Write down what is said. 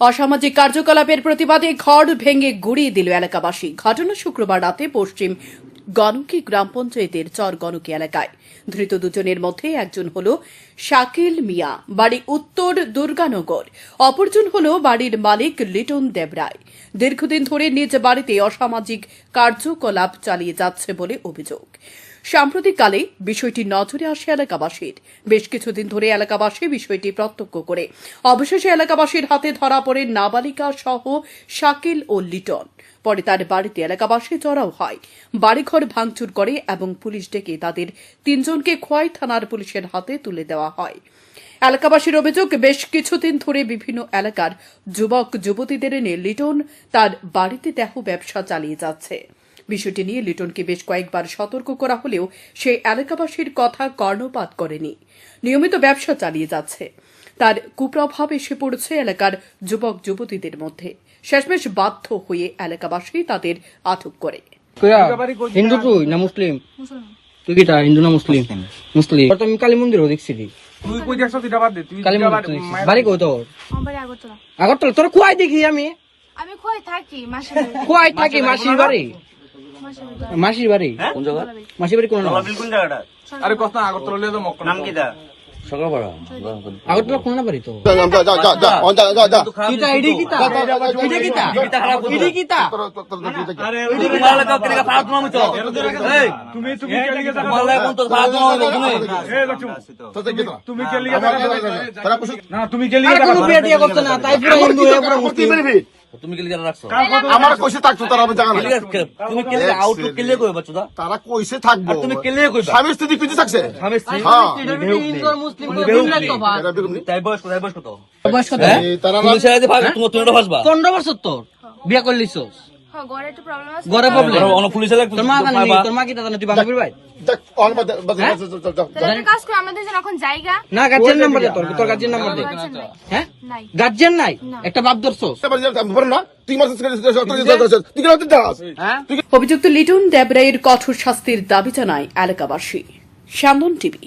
অসামাজিক কার্যকলাপের প্রতিবাদে ঘর ভেঙে গুড়িয়ে দিল এলাকাবাসী। ঘটনা শুক্রবার রাতে পশ্চিম গণকি গ্রাম পঞ্চায়েতের চর গণকি এলাকায়। ধৃত দুজনের মধ্যে একজন হল শাকিল মিয়া, বাড়ি উত্তর দুর্গানগর। অপরজন হল বাড়ির মালিক লিটন দেবরায় দীর্ঘদিন ধরে নিজ বাড়িতে অসামাজিক কার্যকলাপ চালিয়ে যাচ্ছে বলে অভিযোগ। সাম্প্রতিককালে বিষয়টি নজরে আসে এলাকাবাসীর। বেশ কিছুদিন ধরে এলাকাবাসী বিষয়টি প্রত্যক্ষ করে। অবশেষে এলাকাবাসীর হাতে ধরা পড়ে নাবালিকা সহ শাকিল ও লিটন। পরে তার বাড়িতে এলাকাবাসী চড়াও হয়। বাড়িঘর ভাঙচুর করে এবং পুলিশ ডেকে তাদের তিনজনকে খোয়াই থানার পুলিশের হাতে তুলে দেওয়া হয়। এলাকাবাসীর অভিযোগ, বেশ কিছুদিন ধরে বিভিন্ন এলাকার যুবক যুবতীদের এনে লিটন তার বাড়িতে দেহ ব্যবসা চালিয়ে যাচ্ছে। বিষয়টি নিয়ে লিটনকে বেশ কয়েকবার সতর্ক করা হলেও সে এলাকাবাসীর কথা কর্ণপাত করেনি। নিয়মিত ব্যবসা চালিয়ে যাচ্ছে। তার কুপ্রভাব এসে পড়ছে এলাকার যুবক যুবতীদের মধ্যে। শেষমেশ বাধ্য হয়ে এলাকাবাসী তাদের আটক করে। হিন্দু তুই না মুসলিম? তুই কিটা? হিন্দু না মুসলিম? মুসলিম। তো আমি কালী মন্দিরও দেখছি তুই কই দেখছ তুই বাদ দে তুই কালী মন্দির বাদ- তো দেখছি মায়ের- বাড়ি কই তোর? আগরতলা। আগরতলা? তোর কুয়াই দেখি আমি। আমি কই থাকি মাসের বাড়ি। কুয়াই থাকি মাসির বাড়ি? মাসের বাড়ি কোন জায়গা মাসির বাড়ি কোন কোন জায়গাটা আরে কষ্ট না আগরতলা লিয়ে তো মক্কা নাম কি দা সকালবেলা আগরতলা কোন বাড়ি তো যা যা যা যা যা যা যা কিটা ইডি কিটা ইডি কিটা কিটা তোর তোর তোর আরে ওই দিকে মারলে কাউ কেন ফাড়া তোমা মুচো এই তুমি তুমি কে লিগে টাকা মারলে কোন তো ফাড়া তোমা মুচো তুমি এই তোর দিকে তো তুমি কে লিগে টাকা না তুমি কে লিগে টাকা কোনো বিয়ে টিয়া করছে না তাই পুরো হিন্দু পুরো মুসলিম তুমি কি লিগে রাখছো? আমার কইছে থাকতো তারা আমি জানা তুমি কি আউট কে কই বাচ্চা তারা কইছে থাকব। তুমি কে লিগে স্বামী স্ত্রী কইতে থাকছে? স্বামী স্ত্রী হিন্দু আর মুসলিম দুই মিনিট তো বাদ এটা বেরুম নি তাই বয়স কত বয়স কত বয়স কত তারা তুমি ছেড়ে দিয়ে তুমি তুমি ফাসবা 15 বছর তোর। বিয়া করলিস হ্যাঁ একটু প্রবলেম আছে। ঘরে প্রবলেম অন পুলিশে লাগ তোর মা জানি তোর মা জানে তুই ভাই দেখ অন বাদ বাদ তাহলে একটা কাজ করে আমাদের যে এখন জায়গা না গার্জিয়ান নাম্বার দে তোর তোর গার্জিয়ান নাম্বার দে। হ্যাঁ? নাই। গার্জিয়ান নাই? একটা বাপ ধরছস না? হ্যাঁ? অভিযুক্ত লিটন দেবরায়ের কঠোর শাস্তির দাবি জানায় এলাকাবাসী। শ্যামন টিভি।